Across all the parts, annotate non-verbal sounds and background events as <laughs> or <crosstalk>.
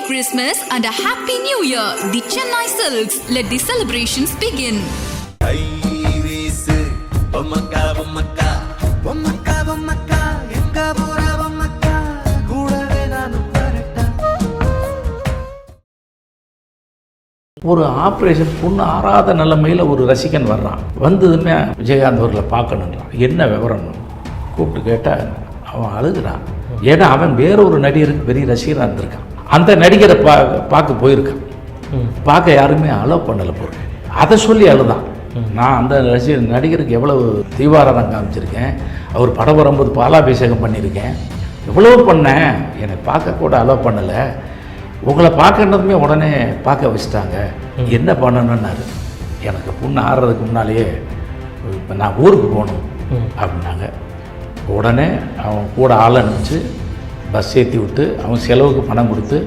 Merry Christmas and a Happy New Year. The Chennai Silks. Let the celebrations begin. ஒரு operation புண்ணு ஆறாத நிலைமையில் ஒரு ரசிகன் வர்றான். வந்ததுமே விஜயகாந்த் அவர்களை பார்க்கணுன்றான் என்ன விவரம் கூப்பிட்டு கேட்டால் அவன் அழுகுறான். ஏன்னா அவன் வேற ஒரு நடிகருக்கு பெரிய ரசிகராக இருந்திருக்கான். அந்த நடிகரை பா பார்க்க போயிருக்கான். பார்க்க யாருமே அலோவ் பண்ணலை பொருள் அதை சொல்லி அழுதான். நான் அந்த ரசிகர் நடிகருக்கு எவ்வளவு தீவாராதம் காமிச்சிருக்கேன். அவர் படம் வரும்போது பாலாபிஷேகம் பண்ணியிருக்கேன். எவ்வளோ பண்ணேன். என்னை பார்க்க கூட அலோவ் பண்ணலை. உங்களை பார்க்கறதுமே உடனே பார்க்க வச்சுட்டாங்க. என்ன பண்ணணுன்னாரு எனக்கு புண்ணு ஆறுறதுக்கு முன்னாலேயே இப்போ நான் ஊருக்கு போகணும் அப்படின்னாங்க. உடனே அவன் கூட ஆள் அனுப்பிச்சு பஸ் ஏற்றி விட்டு அவன் செலவுக்கு பணம் கொடுத்து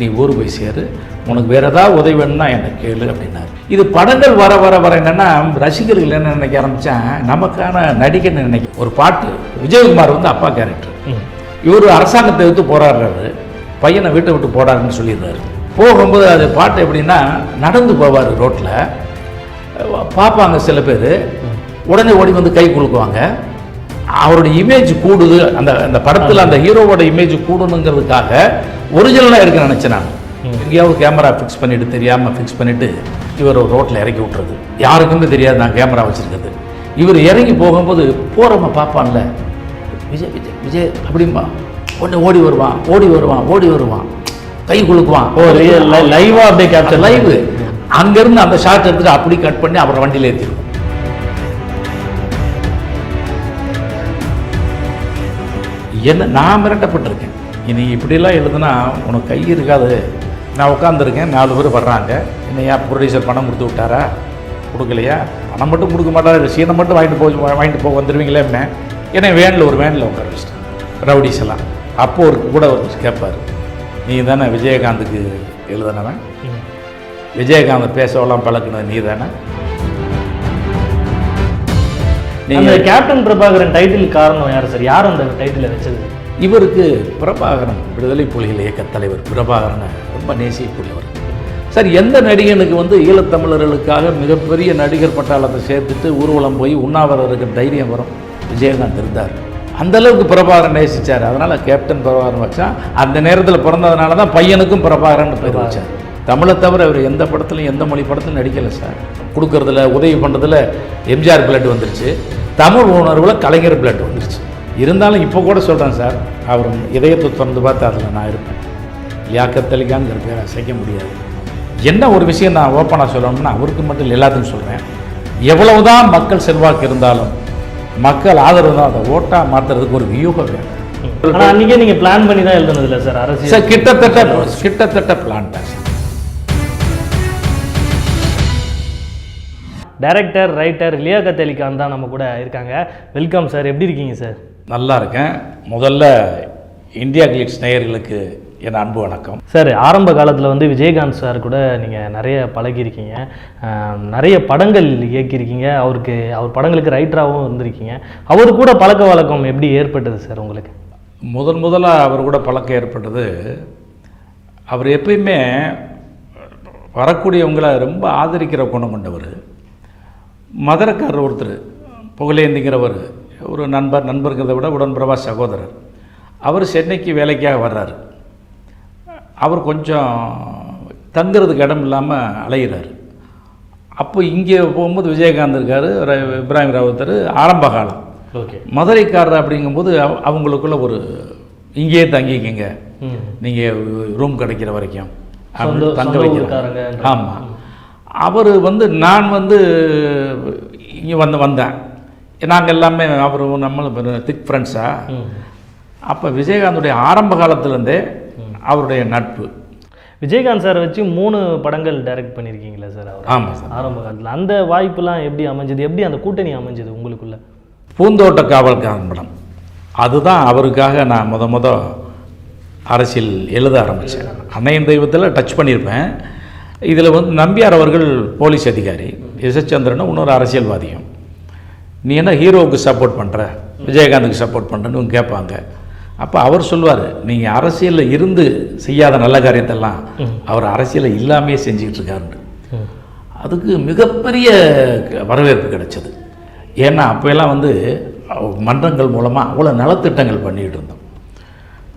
நீ ஊர் போய் சேரு. உனக்கு வேறு ஏதாவது உதவி வேணும்னா என்னை கேளு அப்படின்னாரு. இது படங்கள் வர வர வர என்னென்னா ரசிகர்கள் என்ன நினைக்க ஆரம்பித்தான் நமக்கான நடிகன் நினைக்க ஒரு பாட்டு விஜயகுமார் வந்து அப்பா கேரக்டர். இவர் அரசாங்கத்தை எடுத்து போராடுறாரு. பையனை வீட்டை விட்டு போடாருன்னு சொல்லிடுறாரு. போகும்போது அது பாட்டு எப்படின்னா நடந்து போவார் ரோட்டில் பார்ப்பாங்க சில பேர். உடனே ஓடி வந்து கை குலுக்குவாங்க. அவருடைய இமேஜ் கூடுது. அந்த அந்த படத்தில் அந்த ஹீரோவோட இமேஜ் கூடணுங்கிறதுக்காக ஒரிஜினலாக இருக்குன்னு நினச்சேன் நான். எங்கேயாவது கேமரா ஃபிக்ஸ் பண்ணிட்டு தெரியாமல் ஃபிக்ஸ் பண்ணிட்டு இவர் ரோட்டில் இறக்கி விட்டுறது. யாருக்குமே தெரியாது நான் கேமரா வச்சுருக்கிறது. இவர் இறங்கி போகும்போது போகிறவங்க பார்ப்பான்ல. விஜய் விஜய் விஜய் அப்படிம்பா. உடனே ஓடி வருவான் ஓடி வருவான் ஓடி வருவான். கை குலுக்குவான். ஓ லைவா அப்படியே கேப்சர் லைவ் அங்கேருந்து அந்த ஷாட் எடுத்துட்டு அப்படி கட் பண்ணி அப்புறம் வண்டியில் ஏற்றிடுவோம் என்ன நான் மிரட்டப்பட்டிருக்கேன். இனி இப்படிலாம் எழுதுனா உனக்கு கை இருக்காது. நான் உட்காந்துருக்கேன் நாலு பேர் வர்றாங்க. என்னையா ப்ரொடியூசர் பணம் கொடுத்து விட்டாரா? கொடுக்கலையா? பணம் மட்டும் கொடுக்க மாட்டாரு? சீனை மட்டும் வாங்கிட்டு போய் வாங்கிட்டு போக வந்துடுவீங்களே என்ன? ஏன்னா வேனில் ஒரு வேனில் உட்கார வச்சிட்டேன். ரவுடிஸ் எல்லாம். அப்போ ஒரு கூட ஒரு கேட்பார். நீ தானே விஜயகாந்துக்கு எழுதுனவன்? விஜயகாந்த் பேசவெல்லாம் பழக்கினது நீ தானே? நீங்கள் கேப்டன் பிரபாகரன் டைட்டில் காரணம் யார் சார் யார் அந்த டைட்டிலை வச்சது? இவருக்கு பிரபாகரன் விடுதலை புலிகள் இயக்க தலைவர் பிரபாகரனை ரொம்ப நேசிக்கக்கூடியவர். சார் எந்த நடிகனுக்கு வந்து ஈழத்தமிழர்களுக்காக மிகப்பெரிய நடிகர் பட்டாளத்தை சேர்த்துட்டு ஊர்வலம் போய் உண்ணாவிரதற்கு தைரியம் வரும்? விஜயகாந்த் இருந்தார். அந்த அளவுக்கு பிரபாகரன் நேசிச்சார். அதனால கேப்டன் பிரபாகரன் வச்சா அந்த நேரத்தில் பிறந்ததுனால தான் பையனுக்கும் பிரபாகரன் பேர் வச்சார். தமிழை தவிர அவர் எந்த படத்துலையும் எந்த மொழி படத்துலையும் நடிக்கலை சார். கொடுக்கறதுல உதவி பண்ணுறதுல எம்ஜிஆர் பிளட் வந்துருச்சு. தமிழ் உணர்வில் கலைஞர் பிளட் வந்துருச்சு. இருந்தாலும் இப்போ கூட சொல்கிறேன் சார் அவர் இதயத்தை திறந்து பார்த்து அதில் நான் இருப்பேன். லியாக்கத்தலிக்காங்கிற பேரை அசைக்க முடியாது. என்ன ஒரு விஷயம் நான் ஓப்பனாக சொல்லணும்னா அவருக்கு மட்டும் இல்லை, எல்லாத்துக்கும் சொல்கிறேன் எவ்வளவுதான் மக்கள் செல்வாக்கு இருந்தாலும் மக்கள் ஆதரவு தான் அதை ஓட்டாக மாற்றுறதுக்கு ஒரு வியூகம் வேணும். ஆனா அன்னைக்கே நீங்க பிளான் பண்ணி தான் எழுதுனது இல்ல சார் அரசியல். சார் கிட்டத்தட்ட கிட்டத்தட்ட பிளான் தான் sir. Director writer Liaquat Ali Khan தான் நம்ம கூட இருக்காங்க. வெல்கம் சார் எப்படி இருக்கீங்க சார் நல்லா இருக்கேன். முதல்ல இந்தியா கிளிக்ஸ் நேயர்களுக்கு என் அன்பு வணக்கம். சார் ஆரம்ப காலத்தில் வந்து விஜயகாந்த் சார் கூட நீங்கள் நிறைய பழகியிருக்கீங்க. நிறைய படங்கள் இயக்கியிருக்கீங்க. அவருக்கு அவர் படங்களுக்கு ரைட்டராகவும் இருந்திருக்கீங்க. அவர் கூட பழக்க வழக்கம் எப்படி ஏற்பட்டது சார் உங்களுக்கு? முதன் முதலாக அவர் கூட பழக்கம் ஏற்பட்டது. அவர் எப்பயுமே வரக்கூடியவங்களை ரொம்ப ஆதரிக்கிற குணம் கொண்டவர். மதுரக்காரர் ஒருத்தர் புகழேந்திங்கிறவர் ஒரு நண்பர் நண்பர்கிறத விட உடன்பிரபா சகோதரர். அவர் சென்னைக்கு வேலைக்காக வர்றாரு. அவர் கொஞ்சம் தங்குறதுக்கு இடம் இல்லாமல் அலைகிறார் அப்போ இங்கே போகும்போது விஜயகாந்த் இருக்கார் இப்ராஹிம் ராவுத்தர் ஆரம்ப காலம். ஓகே. மதுரைக்காரர் அப்படிங்கும்போது அவ- அவங்களுக்குள்ள ஒரு இங்கேயே தங்கிக்கிங்க. நீங்கள் ரூம் கிடைக்கிற வரைக்கும். தங்க வைக்கிறாங்க. ஆமாம் அவர் வந்து நான் வந்து இங்கே வந்து வந்தேன். நாங்கள் எல்லாமே அவர் நம்மளும் திக் ஃப்ரெண்ட்ஸா அப்போ விஜயகாந்துடைய ஆரம்ப காலத்துலேருந்தே அவருடைய நட்பு. விஜயகாந்த் சார் வச்சு மூணு படங்கள் டைரக்ட் பண்ணியிருக்கீங்களா சார் அவர்? ஆமாம் சார். ஆரம்ப காலத்தில். அந்த வாய்ப்புலாம் எப்படி அமைஞ்சது? எப்படி அந்த கூட்டணி அமைஞ்சது உங்களுக்குள்ள? பூந்தோட்ட காவல்காரன் படம். அதுதான் அவருக்காக நான் முத முத அரசியல் எழுத ஆரம்பித்தேன் அன்னையன் தெய்வத்தில் டச் பண்ணியிருப்பேன் இதில் வந்து நம்பியார் அவர்கள் போலீஸ் அதிகாரி எஸ் இன்னொரு அரசியல்வாதியும். நீ என்ன ஹீரோவுக்கு சப்போர்ட் பண்ணுற விஜயகாந்துக்கு சப்போர்ட் பண்ணுறேன்னு கேட்பாங்க. அப்போ அவர் சொல்லுவார் நீங்கள் அரசியலில் இருந்து செய்யாத நல்ல காரியத்தெல்லாம் அவர் அரசியலில் இல்லாமையே செஞ்சுக்கிட்டு இருக்காருன்னு. அதுக்கு மிகப்பெரிய க- வரவேற்பு கிடைச்சது. ஏன்னா அப்போல்லாம் வந்து மன்றங்கள் மூலமாக அவ்வளோ நலத்திட்டங்கள் பண்ணிகிட்டு இருந்தோம்.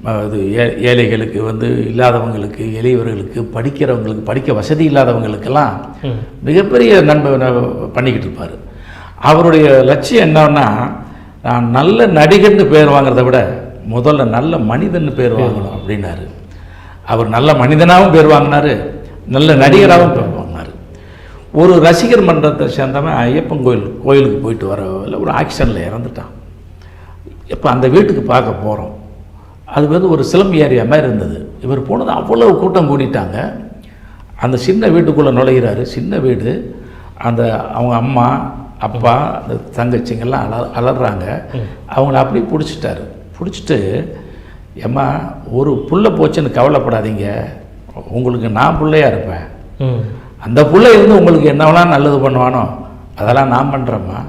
அஹ், இது ஏ ஏழைகளுக்கு வந்து இல்லாதவங்களுக்கு எளியவர்களுக்கு படிக்கிறவங்களுக்கு படிக்க வசதி இல்லாதவங்களுக்கெல்லாம் மிகப்பெரிய நன்மை ந- பண்ணிக்கிட்டு இருப்பார். அவருடைய லட்சியம் என்னன்னா நான் நல்ல நடிகர்னு பேர் வாங்குறதை விட முதல்ல நல்ல மனிதன்னு பேர் வாங்கணும் அப்படின்னாரு. அவர் நல்ல மனிதனாகவும் பேர் வாங்கினாரு நல்ல நடிகராகவும் பேர் வாங்கினார். ஒரு ரசிகர் மன்றத்தை சேர்ந்தவன் ஐயப்பன் கோயில் கோயிலுக்கு போயிட்டு வர ஒரு ஆக்சிடெண்ட்டில் இறந்துட்டான். இப்போ அந்த வீட்டுக்கு பார்க்க போகிறோம் அது வந்து ஒரு சிலம்பு ஏரியா மாதிரி இருந்தது. இவர் போனது அவ்வளவு கூட்டம் கூடிட்டாங்க. அந்த சின்ன வீட்டுக்குள்ளே நுழையிறாரு. சின்ன வீடு. அந்த அவங்க அம்மா அப்பா அந்த தங்கச்சிங்கெல்லாம் அல அலறாங்க அவங்கள அப்படியே பிடிச்சிட்டாரு. பிடிச்சிட்டு ஏம்மா ஒரு புள்ள போச்சுன்னு கவலைப்படாதீங்க. உங்களுக்கு நான் பிள்ளையா இருப்பேன். அந்த புள்ள இருந்து உங்களுக்கு என்னவெல்லாம் நல்லது பண்ணுவானோ அதெல்லாம் நான் பண்ணுறேம்மா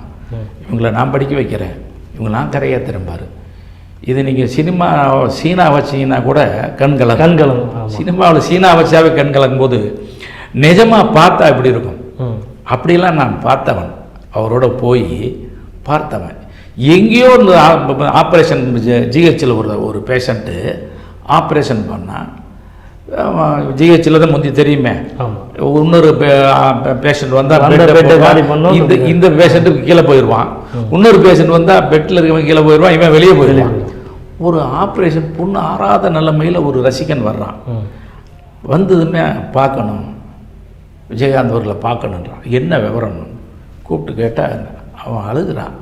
இவங்களை நான் படிக்க வைக்கிறேன். இவங்க நான் கரையேற்றுறேன் இது நீங்கள் சினிமா சீனா வச்சீங்கன்னா கூட கண்கலங்க கண்களும் ஆமாம் சினிமாவில் சீனா வச்சாவே கண் கலங்கும் போது நிஜமாக பார்த்தா எப்படி இருக்கும்? அப்படிலாம் நான் பார்த்தவன். அவரோட போய் பார்த்தவன். எங்கேயோ இந்த ஆப்ரேஷன் ஜிஹெச்சில் ஒரு ஒரு பேஷண்ட்டு ஆப்ரேஷன் பண்ணால் ஜிஹெச்சில் தான் முந்தி தெரியுமே. இன்னொரு பேஷண்ட் வந்தால். இந்த இந்த பேஷண்ட்டுக்கு கீழே போயிடுவான். இன்னொரு பேஷண்ட் வந்தால் பெட்டில் இருக்கவன் கீழே போயிடுவான் இவன் வெளியே போயிடுவான். ஒரு ஆப்ரேஷன் புண்ணு ஆறாத நிலைமையில் ஒரு ரசிகன் வர்றான். வந்ததுமே பார்க்கணும். விஜயகாந்த் அவர்களை பார்க்கணுன்றான் என்ன விவரம் கூப்பிட்டு கேட்டால் அவன் அழுகுறான்.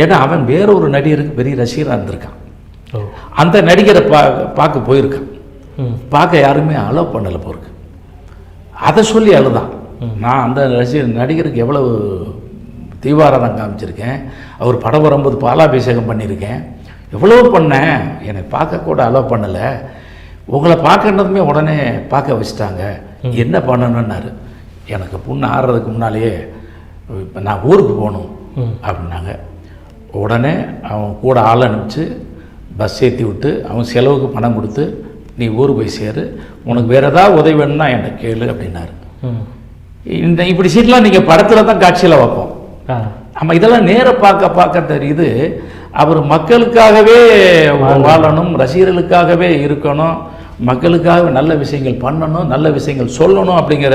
ஏன்னா அவன் வேற ஒரு நடிகருக்கு பெரிய ரசிகராக இருந்திருக்கான். அந்த நடிகரை பா பார்க்க போயிருக்கான். பார்க்க யாருமே அலோவ் பண்ணலை போருக்கு. அதை சொல்லி அழுதான். நான் அந்த ரசிகர் நடிகருக்கு எவ்வளவு தீவாராதம் காமிச்சிருக்கேன். அவர் படம் வரும்போது பாலாபிஷேகம் பண்ணியிருக்கேன். எவ்வளோ பண்ணேன்? என்னை பார்க்க கூட அலோவ் பண்ணலை. உங்களை பார்க்கறதுமே உடனே பார்க்க வச்சுட்டாங்க. என்ன பண்ணணுன்னாரு எனக்கு புண்ணு ஆடுறதுக்கு முன்னாலேயே இப்போ நான் ஊருக்கு போகணும் அப்படின்னாங்க. உடனே அவன் கூட ஆள் அனுப்பிச்சு பஸ் ஏற்றி விட்டு அவன் செலவுக்கு பணம் கொடுத்து நீ ஊர் போய் சேரு. உனக்கு வேறு ஏதாவது உதவி வேணும்னா என்கிட்ட கேளு அப்படின்னாரு. இந்த இப்படி சீட்லாம் நீங்கள் படத்தில் தான் காட்சியில் வைப்போம். ஆ. நம்ம இதெல்லாம் நேர பார்க்க பார்க்க தெரியுது. அவர் மக்களுக்காகவே வாழணும் ரசிகர்களுக்காகவே இருக்கணும் மக்களுக்காக நல்ல விஷயங்கள் பண்ணணும் நல்ல விஷயங்கள் சொல்லணும் அப்படிங்கிற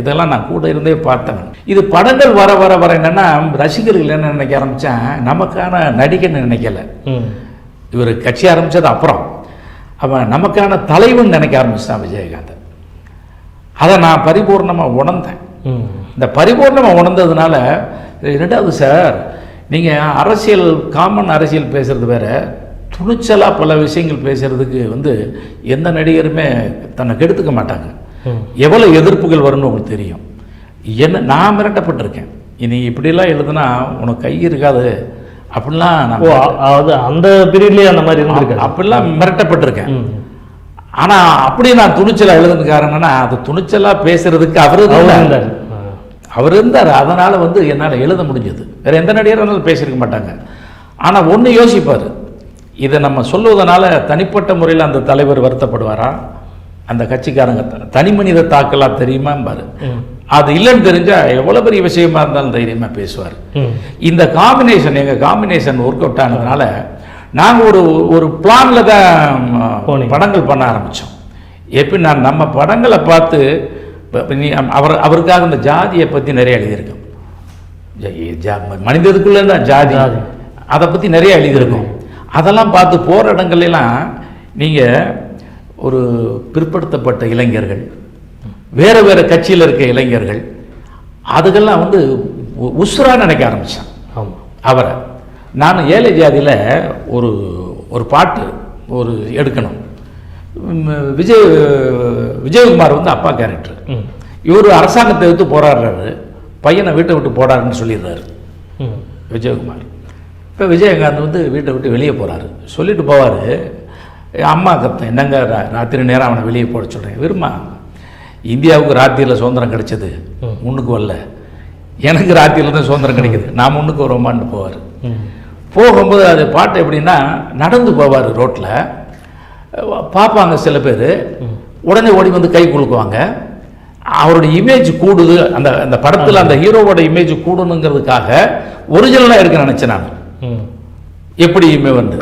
இதெல்லாம் நான் கூட இருந்தே பார்த்தேன். இது படங்கள் வர வர வர என்னென்னா ரசிகர்கள் என்ன நினைக்க ஆரம்பித்தேன் நமக்கான நடிகன்னு நினைக்கல. இவர் கட்சி ஆரம்பித்தது அப்புறம். அவன் நமக்கான தலைவன் நினைக்க ஆரம்பிச்சிட்டான் விஜயகாந்த். அதை நான் பரிபூர்ணமாக உணர்ந்தேன். இந்த பரிபூர்ணமாக உணர்ந்ததுனால ரெண்டாவது சார் நீங்கள் அரசியல் காமன் அரசியல் பேசுகிறது வேற துணிச்சலாக பல விஷயங்கள் பேசுகிறதுக்கு வந்து எந்த நடிகருமே தன்னை கெடுத்துக்க மாட்டாங்க. எவ்வளோ எதிர்ப்புகள் வரும்னு உங்களுக்கு தெரியும். என்ன நான் மிரட்டப்பட்டிருக்கேன். இனி இப்படிலாம் எழுதுனா உனக்கு கை இருக்காது. அப்படிலாம் அதாவது அந்த பீரியட்லயே அந்த மாதிரி இருந்திருக்கு அப்படிலாம் மிரட்டப்பட்டிருக்கேன். ஆனால் அப்படி நான் துணிச்சலாக எழுதுன காரணம்னா அது துணிச்சலாக பேசுறதுக்கு அவரு தான் இருந்தார். அவர் இருந்தார். அதனால் வந்து என்னால் எழுத முடிஞ்சது. வேறு எந்த நடிகராக இருந்தாலும் பேசியிருக்க மாட்டாங்க. ஆனால் ஒன்று யோசிப்பார். இதை நம்ம சொல்லுவதனால தனிப்பட்ட முறையில் அந்த தலைவர் வருத்தப்படுவாரா? அந்த கட்சிக்காரங்க தனி மனித தாக்கலாக தெரியுமாம்பாரு. அது இல்லைன்னு தெரிஞ்சால் எவ்வளோ பெரிய விஷயமா இருந்தாலும் தைரியமாக பேசுவார். இந்த காம்பினேஷன் எங்கள் காம்பினேஷன் ஒர்க் அவுட் ஆனதுனால நாங்கள் ஒரு ஒரு பிளானில் தான். படங்கள் பண்ண ஆரம்பித்தோம் எப்படி நான் நம்ம படங்களை பார்த்து இப்ப- நீ அவர் அவருக்காக இந்த ஜாதியை பற்றி நிறைய எழுதியிருக்கோம் மனிதருக்குள்ளே தான் ஜாதி. அதை பற்றி நிறைய எழுதியிருக்கோம். அதெல்லாம் பார்த்து போகிற இடங்கள்லாம் நீங்கள் ஒரு பிற்படுத்தப்பட்ட இளைஞர்கள் வேறு வேறு கட்சியில் இருக்க இளைஞர்கள் அதுக்கெல்லாம் வந்து உ- உசுரா நினைக்க ஆரம்பித்தான் ஆமாம் அவரை. நான் ஏழை ஜாதியில் ஒரு ஒரு பாட்டு ஒரு எடுக்கணும். விஜய் விஜயகுமார் வந்து அப்பா கேரக்டர் இவர் அரசாங்கத்தை எடுத்து போராடுறாரு. பையனை வீட்டை விட்டு போடாருன்னு சொல்லிடுறாரு. விஜயகுமார். இப்போ விஜயகாந்த் வந்து வீட்டை விட்டு வெளியே போகிறாரு சொல்லிட்டு போவார். அம்மா கத்தேன் என்னங்க? ராத்திரி நேரம் அவனை வெளியே போட சொல்கிறேன் விரும்மா இந்தியாவுக்கு ராத்திரியில் சுதந்திரம் கிடைச்சது. முன்னுக்கு வரல. எனக்கு ராத்திரியில் தான் சுதந்திரம் கிடைக்குது. நான் முன்னுக்கு வருமான்னு போவார். போகும்போது அது பாட்டு எப்படின்னா நடந்து போவார் ரோட்டில் பார்ப்பாங்க சில பேர் உடனே ஓடி வந்து கை குலுக்குவாங்க. அவருடைய இமேஜ் கூடுது அந்த அந்த படத்தில் அந்த ஹீரோவோட இமேஜ் கூடணுங்கிறதுக்காக ஒரிஜினலாக இருக்க நினச்சேன் நான். எப்படியுமே வந்து?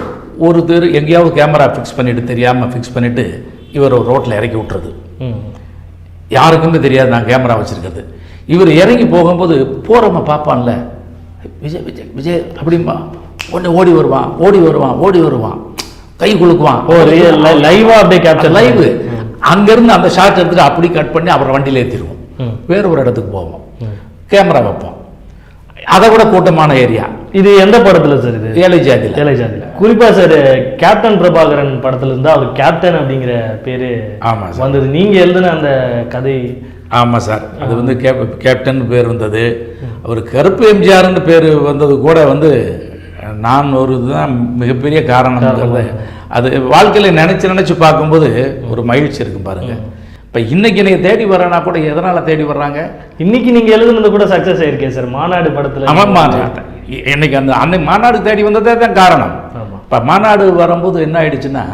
ஒரு தெரு எங்கேயாவது கேமரா ஃபிக்ஸ் பண்ணிட்டு தெரியாமல் ஃபிக்ஸ் பண்ணிட்டு இவர் ரோட்டில் இறக்கி விட்டுறது. யாருக்குமே தெரியாது நான் கேமரா வச்சிருக்கிறது. இவர் இறங்கி போகும்போது போகிறவங்க பார்ப்பான்ல விஜய் விஜய் விஜய் அப்படிம்பா. உடனே ஓடி வருவான் ஓடி வருவான் ஓடி வருவான். கை குலுக்குவான். ஓ லைவா அப்படியே கேப்சர் லைவ் அங்கேருந்து அந்த ஷாட் எடுத்துட்டு அப்படி கட் பண்ணி அப்புறம் வண்டியில் ஏற்றிடுவோம். வேற ஒரு இடத்துக்கு போவோம். கேமரா வைப்போம். அதை விட கூட்டமான ஏரியா இது எந்த படத்துல சார் இது? ஏழை ஜாதியில். ஏழை ஜாதியில. குறிப்பா சார் கேப்டன் பிரபாகரன் படத்துல இருந்து அவர் கேப்டன் அப்படிங்கிற பேரு ஆமா சார். வந்தது. நீங்க எழுதின அந்த கதை. ஆமாம் சார் அது வந்து கேப் கேப்டன் பேர் வந்தது. அவர் கருப்பு எம்ஜிஆர்னு பேர் வந்தது கூட வந்து நான் ஒரு இதுதான் மிகப்பெரிய காரணம். அது வாழ்க்கையில் நினச்சி நினச்சி பார்க்கும்போது ஒரு மகிழ்ச்சி இருக்கும் பாருங்க. இப்போ இன்னைக்கு என்னை தேடி வரேன்னா கூட எதனால் தேடி வர்றாங்க? இன்னைக்கு நீங்க எழுதுனது கூட சக்சஸ் ஆயிருக்கே சார் மாநாடு படத்துல அவன் மாநாடு. இன்னைக்கு அந்த அன்னைக்கு மாநாடு தேடி வந்ததே தான் காரணம். இப்போ மாநாடு வரும்போது என்ன ஆயிடுச்சுன்னா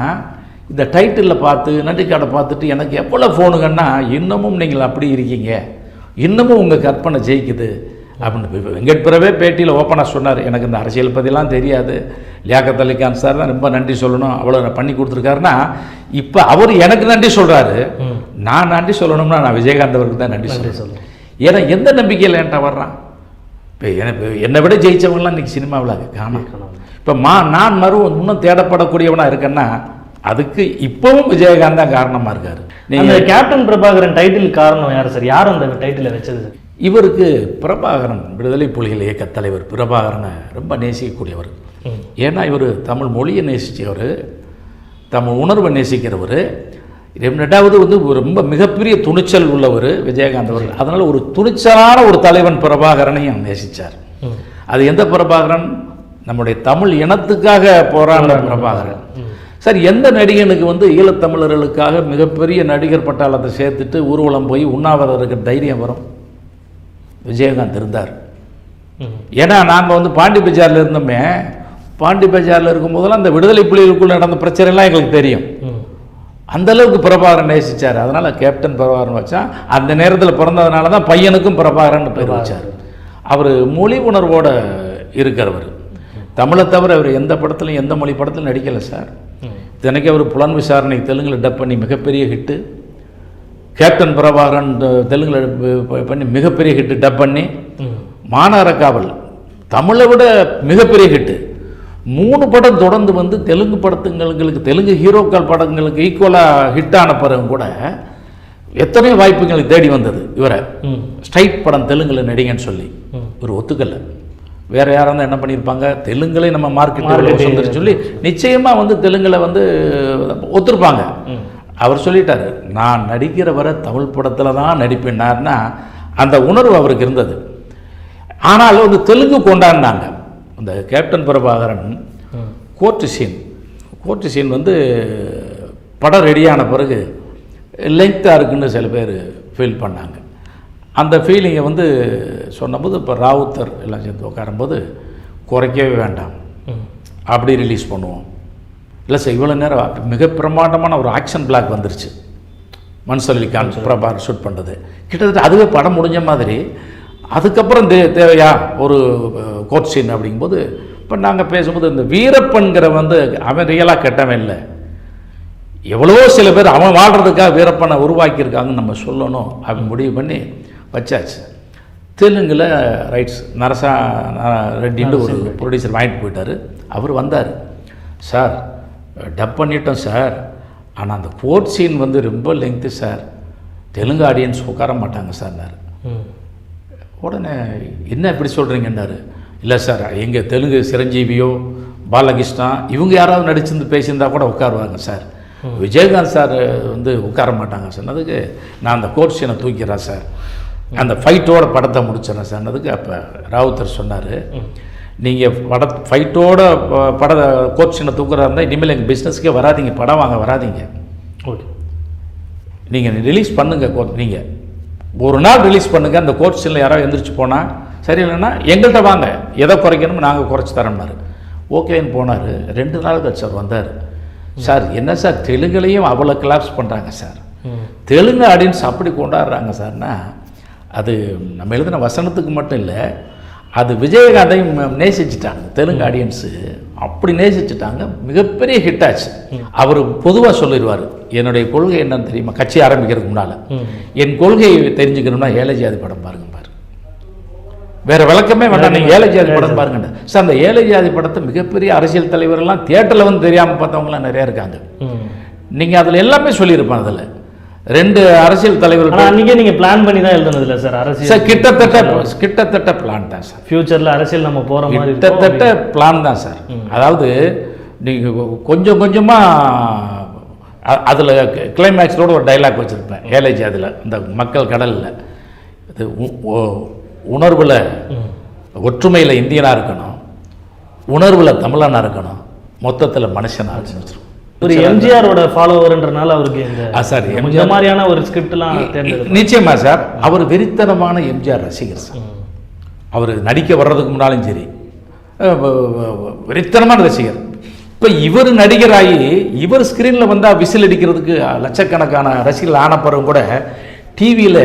இந்த டைட்டிலில் பார்த்து நன்றிக்காடை பார்த்துட்டு எனக்கு எவ்வளோ ஃபோனுங்கன்னா இன்னமும் நீங்கள் அப்படி இருக்கீங்க. இன்னமும் உங்கள் கற்பனை ஜெயிக்குது. அப்படின்னு இப்ப வெங்கட் பிரவே பேட்டியில் ஓப்பனாக சொன்னார். எனக்கு இந்த அரசியல் பற்றிலாம் தெரியாது. லியாக்கத் அலி கான் சார் தான் ரொம்ப நன்றி சொல்லணும். அவ்வளோ பண்ணி கொடுத்துருக்காருன்னா இப்போ அவர் எனக்கு நன்றி சொல்கிறாரு நான் நன்றி சொல்லணும்னா நான் விஜயகாந்த் அவருக்கு தான் நன்றி சொல்கிறேன் சொல்லுங்க. ஏன்னா எந்த நம்பிக்கையில் என்கிட்ட வர்றான்? இப்போ எனக்கு என்னை விட ஜெயிச்சவங்களாம் இன்னைக்கு சினிமாவில் காணும் இப்போ மா நான் மறு இன்னும் தேடப்படக்கூடியவனா இருக்கேன்னா அதுக்கு இப்பவும் விஜயகாந்த் தான் காரணமாக இருக்காரு. நீங்கள் கேப்டன் பிரபாகரன் டைட்டில் காரணம் யார் சார் யார் அந்த டைட்டிலை வச்சது? இவருக்கு பிரபாகரன் விடுதலை புலிகள் இயக்க தலைவர் பிரபாகரனை ரொம்ப நேசிக்கக்கூடியவர். ஏன்னா இவர் தமிழ் மொழியை நேசித்தவர் தமிழ் உணர்வை நேசிக்கிறவர் ரெண்டாவது வந்து ரொம்ப மிகப்பெரிய துணிச்சல் உள்ளவர் விஜயகாந்த் அவர்கள். அதனால் ஒரு துணிச்சலான ஒரு தலைவன் பிரபாகரனையும் நேசித்தார் அது எந்த பிரபாகரன்? நம்முடைய தமிழ் இனத்துக்காக போராடுற பிரபாகரன். சார் எந்த நடிகனுக்கு வந்து ஈழத்தமிழர்களுக்காக மிகப்பெரிய நடிகர் பட்டாளத்தை சேர்த்துட்டு ஊர்வலம் போய் உண்ணாவிரதம் இருக்கிற தைரியம் வரும்? விஜயகாந்த் இருந்தார். ஏன்னா நாங்கள் வந்து பாண்டி பஜாரில் இருந்தோமே பாண்டி பஜாரில் இருக்கும்போதெல்லாம் அந்த விடுதலை புலிகளுக்குள்ள நடந்த பிரச்சனைலாம் எங்களுக்கு தெரியும். ம். அந்த அளவுக்கு பிரபாகரன் நேசிச்சார். அதனால கேப்டன் பிரபாகரன் வச்சா அந்த நேரத்தில் பிறந்ததுனால தான் பையனுக்கும் பிரபாகரன் பேர் வச்சார். அவர் மொழி உணர்வோட இருக்கிறவர் தமிழை தவிர அவர் எந்த படத்துலையும் எந்த மொழி படத்திலும் நடிக்கலை சார். தினைக்கு அவர் புலன் விசாரணை தெலுங்கில் டப் பண்ணி மிகப்பெரிய ஹிட்டு. கேப்டன் பிரபாகரன் தெலுங்குல பண்ணி மிகப்பெரிய ஹிட்டு டப் பண்ணி. மாநகர காவல் தமிழை விட மிகப்பெரிய ஹிட்டு மூணு படம் தொடர்ந்து வந்து தெலுங்கு படத்துங்களுக்கு தெலுங்கு ஹீரோக்கள் படங்களுக்கு ஈக்குவலாக ஹிட்டான பிறகு கூட எத்தனையோ வாய்ப்புகளுக்கு தேடி வந்தது இவரை. ஸ்ட்ரைட் படம் தெலுங்குல நடிகன்னு சொல்லி. ஒரு ஒத்துக்கல்ல வேற யாராக இருந்தால் என்ன பண்ணியிருப்பாங்க தெலுங்குலே நம்ம மார்க்கெட் சொல்லி நிச்சயமாக வந்து தெலுங்குல வந்து ஒத்துருப்பாங்க. அவர் சொல்லிட்டாரு நான் நடிக்கிற வரை தமிழ் படத்தில் தான் நடிப்பேன்னாருன்னா அந்த உணர்வு அவருக்கு இருந்தது. ஆனாலும் வந்து தெலுங்கு கொண்டாடினாங்க. இந்த captain Prabhakaran. Court scene. Court scene வந்து படம் ரெடியான பிறகு லெங்க்த்தாக இருக்குன்னு சில பேர் ஃபீல் பண்ணாங்க. அந்த ஃபீலிங்கை வந்து சொன்னபோது இப்போ ராவுத்தர் எல்லாம் சேர்ந்து உட்காரும்போது குறைக்கவே வேண்டாம். அப்படி ரிலீஸ் பண்ணுவோம். இல்லை சார் இவ்வளோ நேரம் மிக பிரமாண்டமான ஒரு ஆக்ஷன் பிளாக் வந்துருச்சு. மன்சூர் அலி. கான் பிரபார் ஷூட் பண்ணுறது கிட்டத்தட்ட அதுவே படம் முடிஞ்ச மாதிரி அதுக்கப்புறம் தே தேவையா? ஒரு கோர்ட் சீன் அப்படிங்கும்போது இப்போ நாங்கள் பேசும்போது இந்த வீரப்பன்கிற வந்து அவன் ரியலாக கெட்டவன் இல்லை. எவ்வளவோ சில பேர் அவன் வாழ்கிறதுக்காக வீரப்பனை உருவாக்கியிருக்காங்கன்னு நம்ம சொல்லணும் அப்படின்னு முடிவு பண்ணி வச்சாச்சு. தெலுங்கில் ரைட்ஸ் நரசா ரெட்டின்னு ஒரு ப்ரொடியூசர் வாங்கிட்டு போயிட்டார். அவர் வந்தார். சார் டப் பண்ணிட்டோம் சார் ஆனால் அந்த கோர்ட் சீன் வந்து ரொம்ப லெங்க்த்து சார் தெலுங்கு ஆடியன்ஸ் உட்கார மாட்டாங்க சார்னார். உடனே என்ன இப்படி சொல்கிறீங்கன்னாரு இல்லை சார் எங்கள் தெலுங்கு சிரஞ்சீவியோ பாலகிருஷ்ணா இவங்க யாராவது நடிச்சிருந்து பேசியிருந்தா கூட உட்காருவாங்க சார் விஜயகாந்த் சார் வந்து உட்கார மாட்டாங்க சொன்னதுக்கு நான் அந்த கோட் சீனை தூக்கிறேன் சார் அந்த ஃபைட்டோட படத்தை முடிச்சிடறேன் சார்னதுக்கு அப்போ ராவுத்தர் சொன்னார். நீங்கள் பட ஃபைட்டோட பட கோட் சீனை தூக்குறதா இருந்தால் இனிமேல் எங்கள் பிஸ்னஸ்க்கே வராதீங்க படம் வாங்க வராதீங்க. ஓகே. நீங்கள் ரிலீஸ் பண்ணுங்க கோர்ட் நீங்கள் ஒரு நாள் ரிலீஸ் பண்ணுங்க அந்த கோர்ட் சீனில் யாராவது எந்திரிச்சு போனால் சரி இல்லைன்னா எங்கள்கிட்ட வாங்க. எதை குறைக்கணுமோ நாங்கள் குறைச்சி தரோம்னாரு ஓகேன்னு போனார். ரெண்டு நாள் கழிச்சு அவர் வந்தார் சார் என்ன சார் தெலுங்குலையும் அவ்வளோ கிளாப்ஸ் பண்ணுறாங்க சார். தெலுங்கு ஆடியன்ஸ் அப்படி கொண்டாடுறாங்க சார்னா அது நம்ம எழுதின வசனத்துக்கு மட்டும் இல்லை அது விஜயகாந்தையும் நேசிச்சிட்டாங்க. தெலுங்கு ஆடியன்ஸு அப்படி நேசிச்சிட்டாங்க. மிகப்பெரிய ஹிட் ஆச்சு. அவர் பொதுவாக சொல்லிடுவார் என்னுடைய கொள்கை என்னன்னு தெரியுமா? கட்சி ஆரம்பிக்கிறதுக்கு முன்னால். என் கொள்கையை தெரிஞ்சுக்கணும்னா ஏழை ஜாதி படம் பாருங்க பாரு. வேற விளக்கமே வேண்டாம் நீங்க ஏழை ஜாதி படம் பாருங்க சார் அந்த ஏழை ஜாதி படத்தை மிகப்பெரிய அரசியல் தலைவரெல்லாம் தியேட்டரில் வந்து தெரியாமல் பார்த்தவங்களாம் நிறைய இருக்காங்க. நீங்க அதுல எல்லாமே சொல்லியிருப்பான் அதுல. ரெண்டு அரசியல் தலைவர்கள் அன்னைக்கே நீங்க பிளான் பண்ணி தான் எழுதுனது இல்ல சார் சார் அரசியல் கிட்டத்தட்ட கிட்டத்தட்ட பிளான் தான் சார் ஃபியூச்சர்ல அரசியல் நம்ம போற மாதிரி கிட்டத்தட்ட பிளான் தான் சார் அதாவது நீங்கள் கொஞ்சம் கொஞ்சமாக அதில் கிளைமேக்ஸோட ஒரு டைலாக் வச்சுருப்பேன். ஏழை ஜாதியில் இந்த மக்கள் கடலில். இது உணர்வுல ஒற்றுமையில் இந்தியனாக இருக்கணும் உணர்வில் தமிழனாக இருக்கணும் மொத்தத்தில் மனுஷனாக இருக்கணும் வச்சிருக்கோம். ஒரு எம்ஜிஆரோட ஃபாலோவர்ன்றனால அவருக்கு இந்த சார் இந்த மாதிரியான ஒரு ஸ்கிரிப்ட்லாம் நிச்சயமா சார். அவர் வெறித்தனமான எம்ஜிஆர் ரசிகர் சார். அவர் நடிக்க வர்றதுக்கு முன்னாலும் சரி வெறித்தனமான ரசிகர். இப்போ இவர் நடிகராகி இவர் ஸ்க்ரீனில் வந்தால் விசில் அடிக்கிறதுக்கு லட்சக்கணக்கான ரசிகர்கள் ஆன பிறகு கூட டிவியில்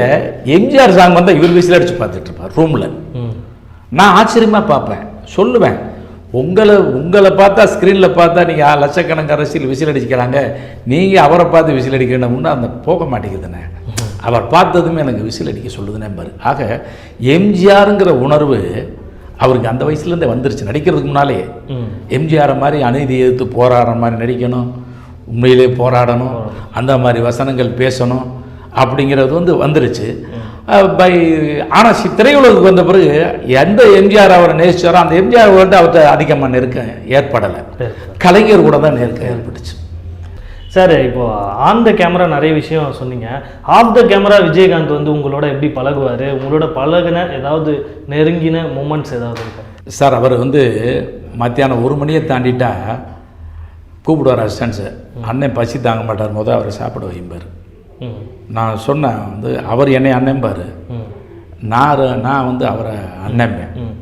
எம்ஜிஆர் சாங் வந்தால் இவர் விசில் அடித்து பார்த்துட்டு இருப்பார் ரூமில் நான் ஆச்சரியமாக பார்ப்பேன். சொல்லுவேன். உங்களை உங்களை பார்த்தா ஸ்க்ரீனில் பார்த்தா நீங்கள் லட்சக்கணக்கான ரசிகர்கள் விசில் அடிக்கிறாங்க நீங்கள் அவரை பார்த்து விசில் அடிக்கணும்னு அந்த போக மாட்டேங்குதுண்ணே. அவர் பார்த்ததுமே எனக்கு விசில் அடிக்க சொல்லுதுன்னே பாரு. ஆக எம்ஜிஆருங்கிற உணர்வு அவருக்கு அந்த வயசுலேருந்தே வந்துருச்சு. நடிக்கிறதுக்கு முன்னாலே எம்ஜிஆரை மாதிரி அநீதி எதிர்த்து போராடுற மாதிரி நடிக்கணும். உண்மையிலே போராடணும். அந்த மாதிரி வசனங்கள் பேசணும். அப்படிங்கிறது வந்து வந்துருச்சு. பை ஆனால் சி திரையுலகுக்கு வந்த பிறகு எந்த எம்ஜிஆர் அவரை நேசிச்சாரோ அந்த எம்ஜிஆர் வந்து அவர்கிட்ட அதிகமாக நெருக்க ஏற்படலை. கலைஞர் கூட தான் நெருக்கம் ஏற்பட்டுச்சு. சார் இப்போ ஆன் த கேமரா நிறைய விஷயம் சொன்னீங்க. ஆஃப் த கேமரா விஜயகாந்த் வந்து உங்களோட எப்படி பழகுவார்? உங்களோட பழகுன ஏதாவது நெருங்கின மூமெண்ட்ஸ் ஏதாவது இருக்கா? சார் அவர் வந்து மத்தியானம் ஒரு மணியை தாண்டிட்டா கூப்பிடுவார் அசிஸ்டன்ஸு அண்ணன் பசி தாங்க மாட்டார். முத அவரை சாப்பிட வைம்பார் ம் நான் சொன்னேன் வந்து அவர் என்னை அண்ணன்பார் ம். நான் நான் வந்து அவரை அண்ணன்பேன் ம்.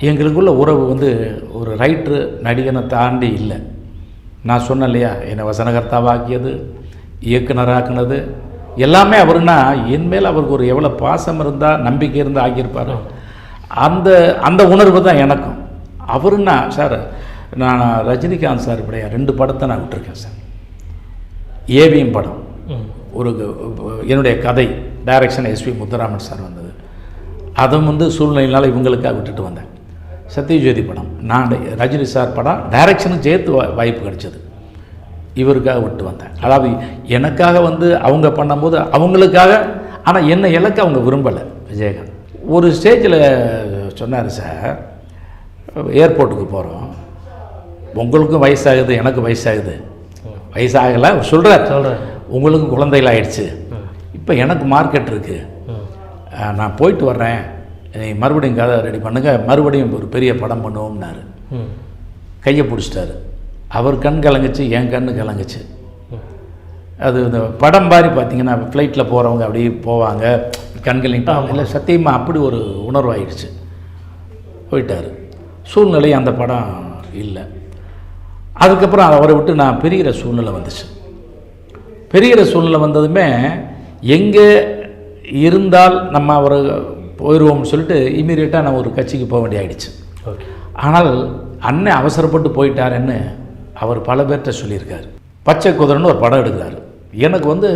எங்களுக்குள்ள உறவு வந்து ஒரு ரைட்ரு நடிகனை தாண்டி இல்லை. நான் சொன்னேன் இல்லையா என்னை வசனகர்த்தாவாக்கியது இயக்குனராக்குனது எல்லாமே அவருன்னா என் மேல் அவருக்கு ஒரு எவ்வளோ பாசம் இருந்தால் நம்பிக்கை இருந்தால் ஆக்கியிருப்பார். அந்த அந்த உணர்வு தான் எனக்கும். அவருன்னா சார் நான் ரஜினிகாந்த் சார் இப்படியா ரெண்டு படத்தை நான் விட்டுருக்கேன் சார். ஏவிஎம் படம். ஒரு என்னுடைய கதை டைரக்ஷன் எஸ்பி முத்துராமன் சார் வந்தது. அதுவும் வந்து சூழ்நிலையினால் இவங்களுக்காக விட்டுட்டு வந்தேன். சத்யஜோதி படம் நான் ரஜினி சார் படம் டைரக்ஷனுக்கு சேர்த்து வாய்ப்பு கிடைச்சது. இவருக்காக விட்டு வந்தேன். அதாவது எனக்காக வந்து அவங்க பண்ணும்போது அவங்களுக்காக ஆனால் என்ன இலக்கு அவங்க விரும்பலை விஜயகாந்த். ஒரு ஸ்டேஜில் சொன்னார் சார் ஏர்போர்ட்டுக்கு போகிறோம் உங்களுக்கும் வயசாகுது எனக்கு வயசாகுது. வயசாகலை அவர் சொல்கிறார் சொல்கிறேன் உங்களுக்கு குழந்தைகள் ஆயிடுச்சு இப்போ எனக்கு மார்க்கெட் இருக்குது நான் போயிட்டு வர்றேன். நீ மறுபடியும் கதை ரெடி பண்ணுங்க. மறுபடியும் ஒரு பெரிய படம் பண்ணுவோம்னாரு. கையை பிடிச்சிட்டாரு. அவர் கண் கலங்குச்சு என் கண்ணு கலங்குச்சு. அது இந்த படம் மாதிரி பார்த்தீங்கன்னா ஃப்ளைட்டில் போகிறவங்க அப்படியே போவாங்க. கண்கள் இல்லை சத்தியமாக அப்படி ஒரு உணர்வாயிடுச்சு. போயிட்டார். சூழ்நிலை அந்த படம் இல்லை. அதுக்கப்புறம் அவரை விட்டு நான் பிரிகிற சூழ்நிலை வந்துச்சு. பிரிகிற சூழ்நிலை வந்ததுமே எங்கே இருந்தால் நம்ம அவரை போயிடுவோம்னு சொல்லிட்டு இமீடியட்டாக நான் ஒரு கட்சிக்கு போக வேண்டிய ஆயிடுச்சு ஓகே. ஆனால் அண்ணன் அவசரப்பட்டு போயிட்டாருன்னு அவர் பல பேர்கிட்ட சொல்லியிருக்காரு. பச்சை குதிரைன்னு ஒரு படம் எடுக்கிறாரு. எனக்கு வந்து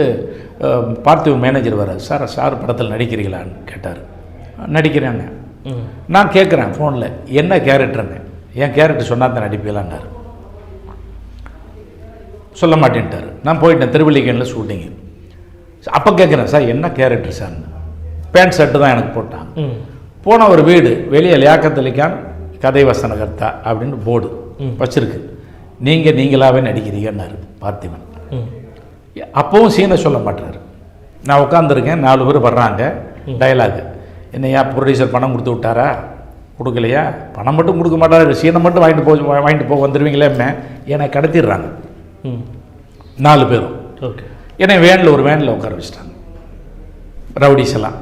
பார்த்திவ் மேனேஜர் வர சார் சார் படத்தில் நடிக்கிறீங்களான்னு கேட்டார். நடிக்கிறேன்னு ம். நான் கேட்குறேன் ஃபோனில் என்ன கேரக்டர்னு என் கேரக்டர் சொன்னா தான் நடிப்பீங்களான்னாரு. சொல்ல மாட்டேன்ட்டார். நான் போயிட்டேன் திருவள்ளிக்கேணில் ஷூட்டிங்கு அப்போ கேட்குறேன் சார் என்ன கேரக்டர் சார்னு பேண்ட் ஷர்ட்டு தான் எனக்கு போட்டான் போன ஒரு வீடு வெளியே லியாக்கத்தலிக்கான் கதை வசனகர்த்தா அப்படின்னு போர்டு வச்சிருக்கு. நீங்கள் நீங்களாகவே நடிக்கிறீங்கன்னாரு பார்த்திபன். அப்பவும் சீனை சொல்ல மாட்டாரு நான் உட்காந்துருக்கேன் நாலு பேர் வர்றாங்க டயலாகு என்னையா ப்ரொடியூசர் பணம் கொடுத்து விட்டாரா? கொடுக்கலையா? பணம் மட்டும் கொடுக்க மாட்டாரு. சீனை மட்டும் வாங்கிட்டு போய் வாங்கிட்டு போக வந்துடுவீங்களேன்னு என்னை கடத்திடுறாங்க. நாலு பேரும். ஓகே என்னை வேனில் ஒரு வேனில் உட்கார வச்சுட்டாங்க. ரவுடிஸ் எல்லாம்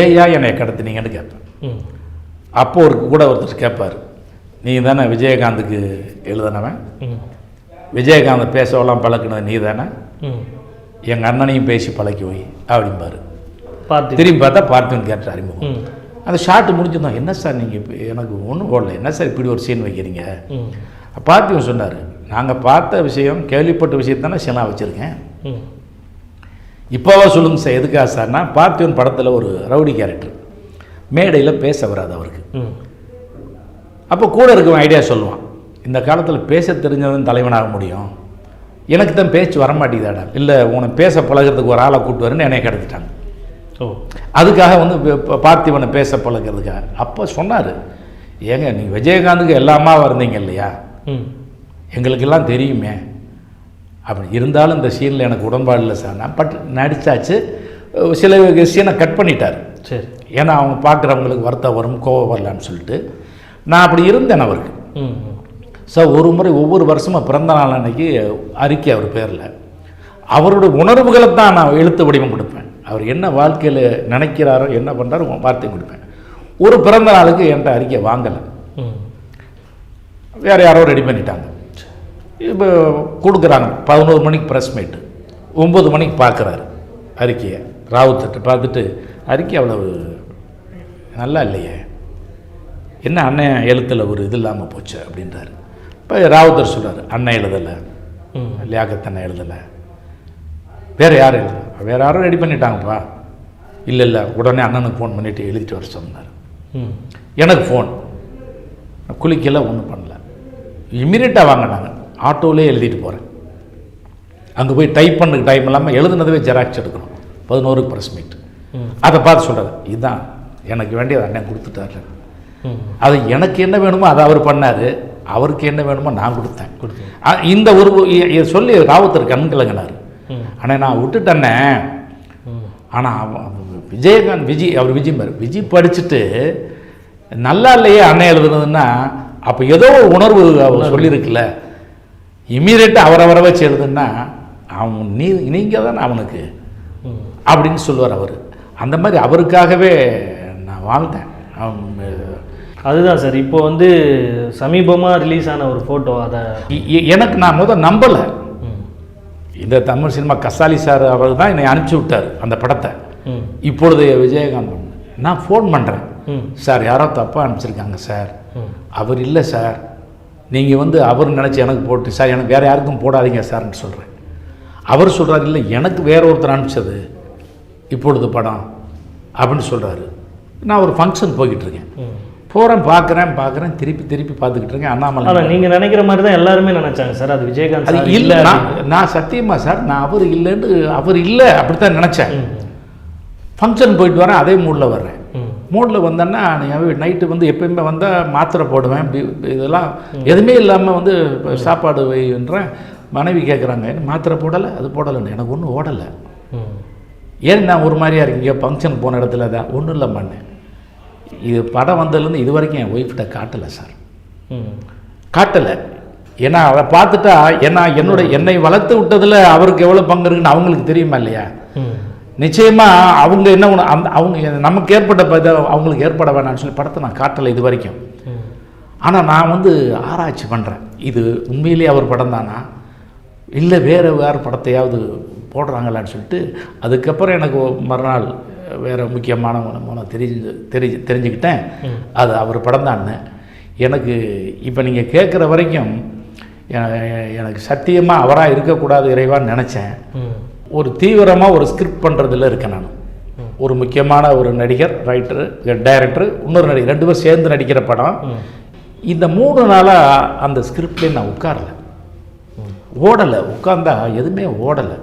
ஏயா என்னை கடத்தினீங்கன்னு கேட்பேன். ம் அப்போ ஒரு கூட ஒருத்தர் கேட்பார். நீ தானே விஜயகாந்துக்கு எழுதினவன்? ம் விஜயகாந்தை பேசவெல்லாம் பழக்கினது நீ தானே? எங்கள் அண்ணனையும் பேசி பழக்கி வை அப்படிம்பாரு. பார்த்து திரும்பி பார்த்தா பார்த்திவன் கேரக்டர் அறிமுகம். அந்த ஷார்ட் முடிஞ்சிருந்தோம் என்ன சார் நீங்கள் எனக்கு ஒன்றும் ஓடல. என்ன சார் இப்படி ஒரு சீன் வைக்கிறீங்க? ம் பார்த்திவன் சொன்னார் நாங்கள் பார்த்த விஷயம் கேள்விப்பட்ட விஷயத்தானே சீனா வச்சுருக்கேன். இப்போவா சொல்லுங்க சார் எதுக்காக சார்னா பார்த்திவன் படத்தில் ஒரு ரவுடி கேரக்டர். மேடையில் பேச வராது அவருக்கு. அப்போ கூட இருக்கவன் ஐடியா சொல்லுவான். இந்த காலத்தில் பேச தெரிஞ்சவன் தலைவனாக முடியும். எனக்கு தான் பேச்சு வர மாட்டேங்குதாடா. இல்லை உன்னை பேச பழகிறதுக்கு ஒரு ஆளை கூட்டு வரேன்னு என்னை கிடத்திட்டாங்க. ஓ. அதுக்காக வந்து ப- ப- பார்த்திபனை பேச பழகிறதுக்காக. அப்போ சொன்னார் ஏங்க நீங்கள் விஜயகாந்துக்கு எல்லாமா இருந்தீங்க இல்லையா? எங்களுக்கெல்லாம் தெரியுமே. அப்படி இருந்தாலும் இந்த சீனில் எனக்கு உடன்பாடு இல்லை சார். நான் பட் நடித்தாச்சு சில சீனை கட் பண்ணிட்டார். சரி. ஏன்னா அவங்க பார்க்குறவங்களுக்கு வருத்தம் வரும் கோவம் வரலான்னு சொல்லிட்டு. நான் அப்படி இருந்தேன் அவருக்கு. ஸோ ஒரு முறை ஒவ்வொரு வருஷமும் பிறந்த நாள் அன்னைக்கு அறிக்கை அவர் பேரில். அவருடைய உணர்வுகளை தான் நான் எழுத்து வடிவம் கொடுப்பேன். அவர் என்ன வாழ்க்கையில் நினைக்கிறாரோ என்ன பண்ணுறாரோ வார்த்தை கொடுப்பேன். ஒரு பிறந்த நாளுக்கு என்கிட்ட அறிக்கை வாங்கலை. வேறு யாரோ ரெடி பண்ணிட்டாங்க. இப்போ கொடுக்குறாங்க. பதினோரு மணிக்கு ப்ரெஸ் மீட்டு ஒம்பது மணிக்கு பார்க்குறாரு. அறிக்கையை. ராவுத்திட்ட பார்த்துட்டு அறிக்கை அவ்வளவு நல்லா இல்லையே. என்ன அண்ணன் எழுத்தில் ஒரு இது இல்லாமல் போச்சு அப்படின்றாரு. இப்போ ராவுத்தர் சொல்றாரு அண்ணன் எழுதலை. ம். லியாக்கத் அண்ணன் எழுதலை. வேறு யார் எழுதலை? வேறு யாரும் ரெடி பண்ணிட்டாங்கப்பா. இல்லை இல்லை உடனே அண்ணனுக்கு ஃபோன் பண்ணிவிட்டு எழுதிட்டு வர சொன்னார். எனக்கு ஃபோன் குளிக்கல ஒன்றும் பண்ணல. இம்மிடியட்டாக வாங்கினாங்க. ஆட்டோவிலே எழுதிட்டு போகிறேன் அங்கே போய் டைப் பண்ணுக்கு டைம் இல்லாமல் எழுதுனதுவே ஜெராக்ஸ் எடுக்கணும். பதினோருக்கு ப்ரெஸ் மீட். அதை பார்த்து சொல்கிறார் இதுதான் எனக்கு வேண்டியது அண்ணன் கொடுத்துட்டாரு. அது எனக்கு என்ன வேணுமோ அதை அவர் பண்ணார். அவருக்கு என்ன வேணுமோ நான் கொடுத்தேன். இந்த ஒரு சொல்லி ராவுத்தர் கண் கலங்கினார். ம். ஆனால் நான் விட்டுட்டேன்னே ஆனால் விஜயகாந்த் விஜய் அவர் விஜய் பாரு விஜய் படிச்சுட்டு நல்லா இல்லையே அண்ணன் எழுதுனதுன்னா அப்போ ஏதோ ஒரு உணர்வு. சொல்லியிருக்குல்ல. இம்மீடியட்டாக அவரை வர வச்சு எழுதுன்னா அவன் நீ நீங்கள் தான் அவனுக்கு. அப்படின்னு சொல்லுவார் அவர். அந்த மாதிரி அவருக்காகவே நான் வாழ்ந்தேன். அவன், அதுதான் சார். இப்போ வந்து சமீபமாக ரிலீஸ் ஆன ஒரு ஃபோட்டோ அதை எனக்கு நான் முதல் நம்பலை. இந்த தமிழ் சினிமா கசாலி சார் அவர் தான் என்னை அனுப்பிச்சி விட்டார் அந்த படத்தை. இப்பொழுது விஜயகாந்த். நான் ஃபோன் பண்ணுறேன் சார் யாரோ தப்பாக அனுப்பிச்சிருக்காங்க சார். அவர் இல்லை சார். நீங்கள் வந்து அவர் நினச்சி எனக்கு போட்டு சார் எனக்கு வேறு யாருக்கும் போடாதீங்க சார்னு சொல்கிறேன் அவர் சொல்கிறாரு இல்லை எனக்கு வேற ஒருத்தர் அனுப்பிச்சது இப்பொழுது படம் அப்படின்னு சொல்கிறாரு நான் ஒரு ஃபங்க்ஷன் போய்கிட்டு இருக்கேன். போகிறேன் பார்க்குறேன் பார்க்குறேன் திருப்பி திருப்பி பார்த்துக்கிட்டு இருக்கேன். அண்ணாமலை நீங்கள் நினைக்கிற மாதிரி தான் எல்லாருமே நினைச்சாங்க சார். அது விஜயகாந்த் அது இல்லை நான் நான் சத்தியமா சார் நான் அவர் இல்லைன்னு அவர் இல்லை அப்படித்தான் நினச்சேன். ம். ஃபங்க்ஷன் போயிட்டு வரேன் அதே மூடில் வர்றேன். மூடில் வந்தேன்னா நைட்டு வந்து எப்பயுமே வந்தால் மாத்திரை போடுவேன். இதெல்லாம் எதுவுமே இல்லாமல் வந்து சாப்பாடு வைன்றேன். மனைவி கேட்குறாங்க மாத்திரை போடலை? அது போடலைன்னு. எனக்கு ஒன்றும் ஓடலை. ஏன் நான் ஒரு மாதிரியா இருக்கீங்க ஃபங்க்ஷன் போன இடத்துல தான். ஒன்றும் இல்லை பண்ணேன் இது படம் வந்ததுலேருந்து இது வரைக்கும் என் ஒய்ஃப்கிட்ட காட்டலை சார். ம். காட்டலை. ஏன்னா அதை பார்த்துட்டா ஏன்னா என்னோட என்னை வளர்த்து விட்டதில் அவருக்கு எவ்வளோ பங்கு இருக்குன்னு அவங்களுக்கு தெரியுமா இல்லையா? நிச்சயமாக அவங்க என்ன ஒன்று அந்த அவங்க நமக்கு ஏற்பட்ட பத அவங்களுக்கு ஏற்பட வேணாம்னு சொல்லி படத்தை நான் காட்டலை இது வரைக்கும். ஆனால் நான் வந்து ஆராய்ச்சி பண்ணுறேன் இது உண்மையிலேயே அவர் படம் தானா? இல்லை வேறு வேறு படத்தையாவது போடுறாங்களான்னு சொல்லிட்டு அதுக்கப்புறம் எனக்கு மறுநாள் வேறு முக்கியமான ஒன்று மூலம் தெரிஞ்சு தெரிஞ்சு தெரிஞ்சுக்கிட்டேன். அது அவர் படம் தான்னு எனக்கு இப்போ நீங்கள் கேட்குற வரைக்கும் எனக்கு சத்தியமாக அவராக இருக்கக்கூடாது இறைவான்னு நினச்சேன். ஒரு தீவிரமாக ஒரு ஸ்கிரிப்ட் பண்ணுறதுல இருக்கேன் நான். ஒரு முக்கியமான ஒரு நடிகர் ரைட்டரு டைரக்டர் இன்னொரு நடிகர் ரெண்டு பேரும் சேர்ந்து நடிக்கிற படம். இந்த மூணு நாளாக அந்த ஸ்கிரிப்ட்லேயே நான் உட்காரல. ஓடலை. உட்காந்தா எதுவுமே ஓடலை.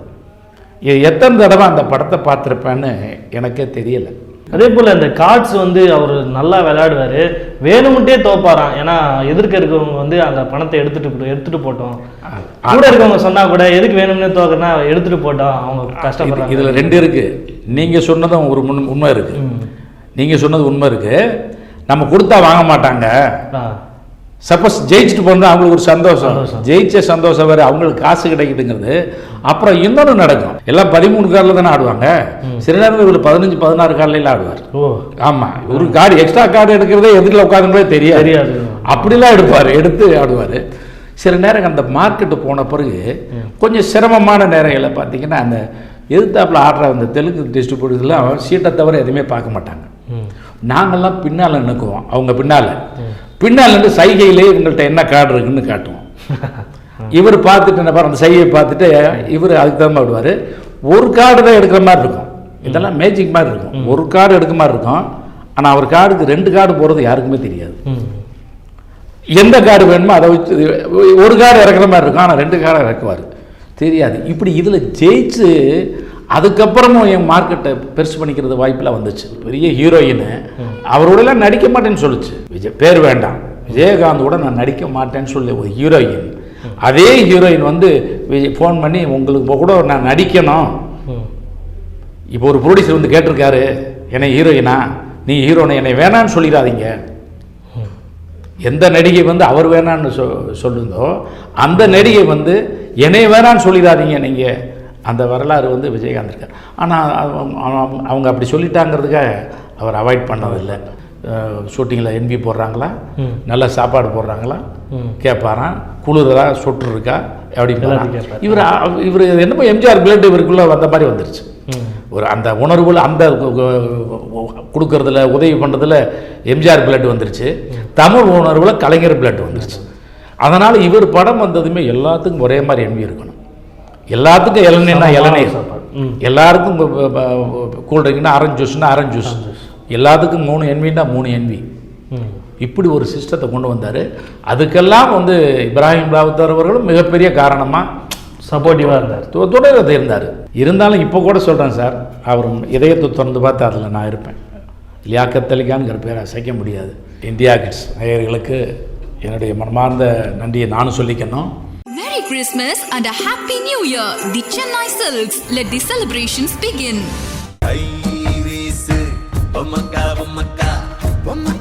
எத்தனை தடவை அந்த படத்தை பார்த்துருப்பேன்னு எனக்கே தெரியலை. அதே போல் இந்த கார்ட்ஸ் வந்து அவர் நல்லா விளையாடுவார். வேணுமுட்டே தோப்பாராம் ஏன்னா எதிர்க்க இருக்கவங்க வந்து அந்த பணத்தை எடுத்துட்டு எடுத்துட்டு போட்டோம். கூட இருக்கவங்க சொன்னா கூட எதுக்கு வேணும்னே தோக்கனா எடுத்துட்டு போட்டோம். அவங்க கஷ்டப்படுறாங்க. இதில் ரெண்டு இருக்குது நீங்கள் சொன்னதும் ஒரு முன் உண்மை இருக்குது ம். நீங்கள் சொன்னது உண்மை இருக்குது நம்ம கொடுத்தா வாங்க மாட்டாங்க. சப்போஸ் ஜெயிச்சுட்டு போனால் அவங்களுக்கு ஒரு சந்தோஷம். சந்தோஷம். ஜெயிச்ச சந்தோஷம் வேறு அவங்களுக்கு காசு கிடைக்குதுங்கிறது. அப்புறம் இன்னொன்று நடக்கும். எல்லாம் பதிமூணு காரில் தானே ஆடுவாங்க. சில நேரம் இவர் பதினஞ்சு பதினாறு கார்லாம் ஆடுவார். ஓ. ஆமாம் ஒரு கார்டு எக்ஸ்ட்ரா கார்டு எடுக்கிறதே எதிரில் உட்காந்துங்களே தெரியாது. தெரியாது. அப்படிலாம் எடுப்பார். எடுத்து ஆடுவார். சில நேரம் அந்த மார்க்கெட்டு போன பிறகு கொஞ்சம் சிரமமான நேரங்களில் பார்த்தீங்கன்னா அந்த எதிர்த்தாப்புல ஆடுற அந்த தெலுங்கு டிஸ்ட்ரிபியூட்டர்லாம் சீட்டை தவிர எதுவுமே பார்க்க மாட்டாங்க. நாங்கள்லாம் பின்னால் நிற்குவோம். அவங்க பின்னால். பின்னால் நின்று சைகையிலே இவங்கள்ட்ட என்ன கார்டு இருக்குன்னு காட்டுவோம். <laughs> இவர் பார்த்துட்டு என்ன பாரு அந்த சைகையை பார்த்துட்டு இவர் அதுக்கு தகுந்த விடுவார் ஒரு கார்டு தான் எடுக்கிற மாதிரி இருக்கும். இதெல்லாம் மேஜிக் மாதிரி இருக்கும். ஒரு கார்டு எடுக்க மாதிரி இருக்கும். ஆனால் அவர் கார்டுக்கு ரெண்டு கார்டு போகிறது யாருக்குமே தெரியாது. எந்த கார்டு வேணுமோ அதை வச்சு ஒரு கார்டு இறக்குற மாதிரி இருக்கும் ஆனால் ரெண்டு கார்டு இறக்குவார். தெரியாது. இப்படி இதில் ஜெயிச்சு அதுக்கப்புறமும் என் மார்க்கெட்டை பெருசு பண்ணிக்கிறது வாய்ப்பெல்லாம் வந்துச்சு. பெரிய ஹீரோயின் அவரோடலாம் நடிக்க மாட்டேன்னு சொல்லுச்சு. விஜய் பேர் வேண்டாம். விஜயகாந்த் கூட நான் நடிக்க மாட்டேன்னு சொல்லி ஒரு ஹீரோயின் அதே ஹீரோயின் வந்து ஃபோன் பண்ணி உங்களுக்கு கூட நான் நடிக்கணும். இப்போ ஒரு ப்ரொடியூசர் வந்து கேட்டிருக்காரு என்னை ஹீரோயினா நீ ஹீரோனை என்னை வேணான்னு சொல்லிடாதீங்க. எந்த நடிகை வந்து அவர் வேணான்னு சொ சொல்லுந்தோ அந்த நடிகை வந்து என்னை வேணான்னு சொல்லிடாதீங்க நீங்கள் அந்த வரலாறு வந்து விஜயகாந்த் இருக்கார். ஆனால் அவங்க அப்படி சொல்லிட்டாங்கிறதுக்காக அவர் அவாய்ட் பண்ணதில்லை. ஷூட்டிங்கில் என்பி போடுறாங்களா? நல்ல சாப்பாடு போடுறாங்களா? கேட்பாராம் குளிரா சொட்டு இருக்கா அப்படின்னு. இவர் இவர் என்னமோ எம்ஜிஆர் பிளட் இவருக்குள்ளே வந்த மாதிரி வந்துருச்சு. ஒரு அந்த உணர்வுல அந்த கொடுக்கறதுல உதவி பண்ணுறதுல எம்ஜிஆர் பிளட் வந்துருச்சு. தமிழ் உணர்வுல கலைஞர் பிளட் வந்துருச்சு. அதனால் இவர் படம் வந்ததுமே எல்லாத்துக்கும் ஒரே மாதிரி எண்பி இருக்கணும். எல்லாத்துக்கும் இளநீர்னா இளநீர். எல்லாருக்கும் கூல் ட்ரிங்க்னா ஆரஞ்சு ஜூஸ்னா ஆரஞ்சு ஜூஸ் எல்லாத்துக்கும் மூணு என்வின்னா மூணு என்வி. இப்படி ஒரு சிஸ்டத்தை கொண்டு வந்தார். அதுக்கெல்லாம் வந்து இப்ராஹிம் ராவுத்தர் அவர்களும் மிகப்பெரிய காரணமாக சப்போர்ட்டிவாக இருந்தார். தொடர்ந்து இருந்தார் இருந்தாலும் இப்போ கூட சொல்கிறேன் சார் அவர் இதயத்தை திறந்து பார்த்து அதில் நான் இருப்பேன். லியாக்கத் அலிகான்ங்கிற பேரை அசைக்க முடியாது. இந்தியா கிட்ஸ் நேயர்களுக்கு என்னுடைய மனமார்ந்த நன்றியை நானும் சொல்லிக்கணும். Merry Christmas and a Happy New Year. The Chennai Silks. Let the celebrations begin. கை வீசு பொம்மக்கா பொம்மக்கா பொம்மக்கா.